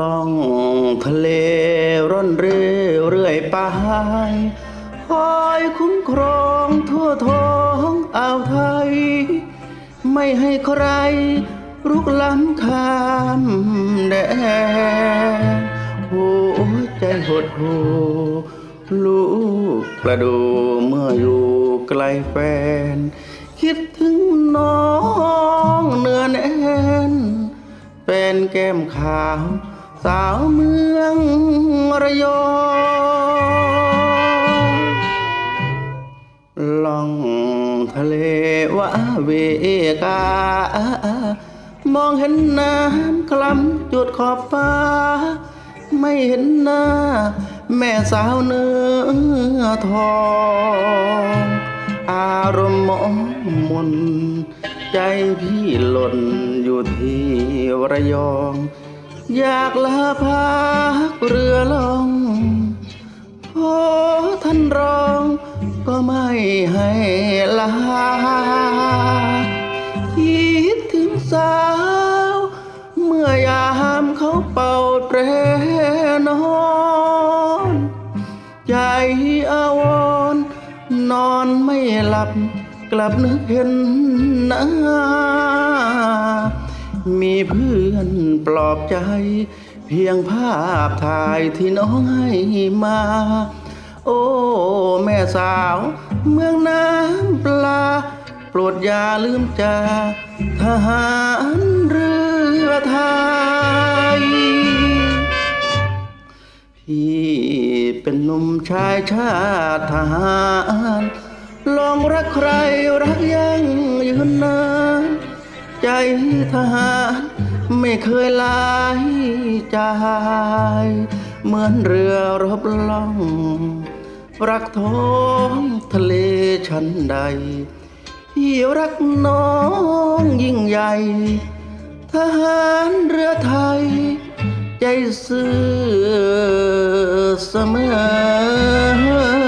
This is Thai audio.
ลองทะเลร่อนเรื่อเรื่อยไปคอยคุ้มครองทั่วท้องอ่าวไทย ไม่ให้ใครรุกล้ำข้ามแดนหัวใจหดหูลูกกระดูเมื่ออยู่ไกลแฟน คิดถึงน้องเนื้อแน่ นแก้มขาว สาวเมืองระยองล่องทะเลว่าเวกามองเห็นน้ำคล้ำจุดขอบฟ้า ไม่เห็นหน้า แม่สาวเนื้อทอง อารมณ์มองมน ใจพี่หล่นอยู่ที่ระยอง อยากลาพักเรือลงพอท่านรองก็ไม่ให้ลาคิดถึงสาว เมื่อยามเขาเป่าแตรนอนใจอาวรนอนไม่หลับ กลับนึกเห็นหน้า มีเพื่อนปลอบใจ เพียงภาพถ่ายที่น้องให้มา โอ้ แม่สาว เมืองน้ำปลา โปรดอย่าลืมจาทหารเรือไทย พี่เป็นหนุ่มชายชาติทหาร ลองรักใครรักยังยืนนานใจทหารไม่เคยลายใจเหมือนเรือรบล่อง รักท้องทะเลชั้นใดพี่รักน้องยิ่งใหญ่ ทหารเรือไทย ใจซื่อเสมอ